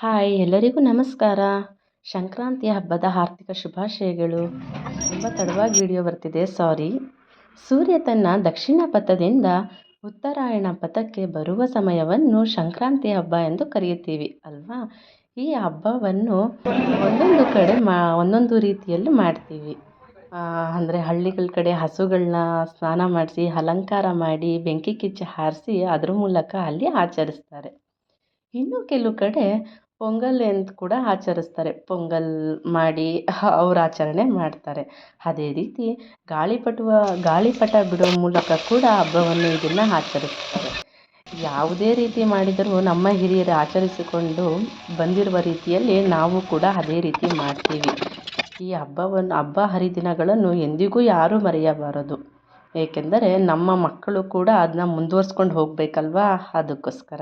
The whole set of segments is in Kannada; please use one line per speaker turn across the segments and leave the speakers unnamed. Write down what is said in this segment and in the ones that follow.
ಹಾಯ್, ಎಲ್ಲರಿಗೂ ನಮಸ್ಕಾರ. ಸಂಕ್ರಾಂತಿ ಹಬ್ಬದ ಆರ್ಥಿಕ ಶುಭಾಶಯಗಳು. ತುಂಬ ತಡವಾಗಿ ವಿಡಿಯೋ ಬರ್ತಿದೆ, ಸಾರಿ. ಸೂರ್ಯ ತನ್ನ ದಕ್ಷಿಣ ಪಥದಿಂದ ಉತ್ತರಾಯಣ ಪಥಕ್ಕೆ ಬರುವ ಸಮಯವನ್ನು ಸಂಕ್ರಾಂತಿ ಹಬ್ಬ ಎಂದು ಕರೆಯುತ್ತೀವಿ, ಅಲ್ವಾ? ಈ ಹಬ್ಬವನ್ನು ಒಂದೊಂದು ಕಡೆ ಮಾ, ಒಂದೊಂದು ರೀತಿಯಲ್ಲಿ ಮಾಡ್ತೀವಿ. ಅಂದರೆ ಹಳ್ಳಿಗಳ ಕಡೆ ಹಸುಗಳನ್ನ ಸ್ನಾನ ಮಾಡಿಸಿ, ಅಲಂಕಾರ ಮಾಡಿ, ಬೆಂಕಿ ಕಿಚ್ಚಿ ಹಾರಿಸಿ, ಅದ್ರ ಮೂಲಕ ಅಲ್ಲಿ ಆಚರಿಸ್ತಾರೆ. ಇನ್ನು ಕೆಲವು ಕಡೆ ಪೊಂಗಲ್ ಎಂದು ಕೂಡ ಆಚರಿಸ್ತಾರೆ. ಪೊಂಗಲ್ ಮಾಡಿ ಅವ್ರ ಆಚರಣೆ ಮಾಡ್ತಾರೆ. ಅದೇ ರೀತಿ ಗಾಳಿಪಟುವ ಗಾಳಿಪಟ ಬಿಡೋ ಮೂಲಕ ಕೂಡ ಹಬ್ಬವನ್ನು ಇದನ್ನು ಆಚರಿಸ್ತಾರೆ. ಯಾವುದೇ ರೀತಿ ಮಾಡಿದರೂ ನಮ್ಮ ಹಿರಿಯರು ಆಚರಿಸಿಕೊಂಡು ಬಂದಿರುವ ರೀತಿಯಲ್ಲಿ ನಾವು ಕೂಡ ಅದೇ ರೀತಿ ಮಾಡ್ತೀವಿ. ಈ ಹಬ್ಬವನ್ನು ಹಬ್ಬ ಹರಿದಿನಗಳನ್ನು ಎಂದಿಗೂ ಯಾರೂ ಮರೆಯಬಾರದು. ಏಕೆಂದರೆ ನಮ್ಮ ಮಕ್ಕಳು ಕೂಡ ಅದನ್ನ ಮುಂದುವರ್ಸ್ಕೊಂಡು ಹೋಗಬೇಕಲ್ವಾ? ಅದಕ್ಕೋಸ್ಕರ.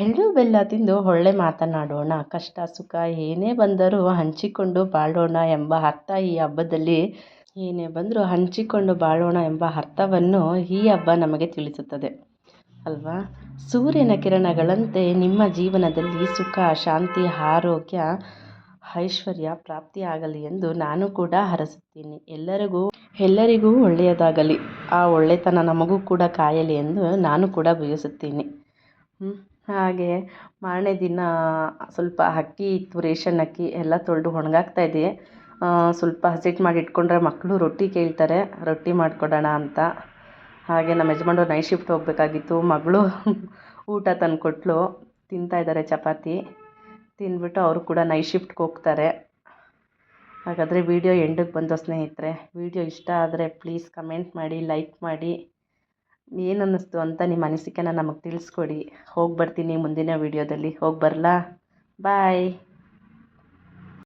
ಎಳ್ಳು ಬೆಲ್ಲ ತಿಂದು ಒಳ್ಳೆ ಮಾತನಾಡೋಣ. ಕಷ್ಟ, ಸುಖ ಏನೇ ಬಂದರೂ ಹಂಚಿಕೊಂಡು ಬಾಳೋಣ ಎಂಬ ಅರ್ಥ ಈ ಹಬ್ಬದಲ್ಲಿ. ಏನೇ ಬಂದರೂ ಹಂಚಿಕೊಂಡು ಬಾಳೋಣ ಎಂಬ ಅರ್ಥವನ್ನು ಈ ಹಬ್ಬ ನಮಗೆ ತಿಳಿಸುತ್ತದೆ. ಅಲ್ವಾ? ಸೂರ್ಯನ ಕಿರಣಗಳಂತೆ ನಿಮ್ಮ ಜೀವನದಲ್ಲಿ ಸುಖ, ಶಾಂತಿ, ಆರೋಗ್ಯ, ಐಶ್ವರ್ಯ ಪ್ರಾಪ್ತಿಯಾಗಲಿ ಎಂದು ನಾನು ಕೂಡ ಹರಸುತ್ತೀನಿ ಎಲ್ಲರಿಗೂ ಎಲ್ಲರಿಗೂ ಒಳ್ಳೆಯದಾಗಲಿ. ಆ ಒಳ್ಳೆತನ ನಮಗೂ ಕೂಡ ಕಾಯಲಿ ಎಂದು ನಾನು ಕೂಡ ಬಯಸುತ್ತೀನಿ. ಹಾಗೆ ಮಾರನೇ ದಿನ ಸ್ವಲ್ಪ ಅಕ್ಕಿ ಇತ್ತು, ರೇಷನ್ ಅಕ್ಕಿ ಎಲ್ಲ ತೊಳೆದು ಒಣಗಾಕ್ತಾಯಿದ್ದೆ ಸ್ವಲ್ಪ ಹಸಿಟ್ಟು ಮಾಡಿ ಇಟ್ಕೊಂಡ್ರೆ ಮಕ್ಕಳು ರೊಟ್ಟಿ ಕೇಳ್ತಾರೆ, ರೊಟ್ಟಿ ಮಾಡಿಕೊಡೋಣ ಅಂತ. ಹಾಗೆ ನಮ್ಮ ಯಜಮಾನ್ರು ನೈಟ್ ಶಿಫ್ಟ್ ಹೋಗಬೇಕಾಗಿತ್ತು, ಮಗಳು ಊಟ ತಂದ್ಕೊಟ್ಳು ತಿಂತಾ ಇದ್ದಾರೆ ಚಪಾತಿ. ತಿಂದ್ಬಿಟ್ಟು ಅವರು ಕೂಡ ನೈಟ್ ಶಿಫ್ಟ್ಗೆ ಹೋಗ್ತಾರೆ. ಹಾಗಾದರೆ ವೀಡಿಯೋ ಎಂಡಿಗೆ ಬಂದು ಸ್ನೇಹಿತರೆ ವೀಡಿಯೋ ಇಷ್ಟ ಆದರೆ ಪ್ಲೀಸ್ ಕಮೆಂಟ್ ಮಾಡಿ ಲೈಕ್ ಮಾಡಿ. ಏನು ಅನ್ನಿಸ್ತು ಅಂತ ನಿಮ್ಮ ಅನಿಸಿಕೆನ ನಮಗೆ ತಿಳಿಸ್ಕೊಡಿ. ಹೋಗಿ ಬರ್ತೀನಿ ಮುಂದಿನ ವೀಡಿಯೋದಲ್ಲಿ. ಹೋಗಿ ಬರಲಾ ಬಾಯ್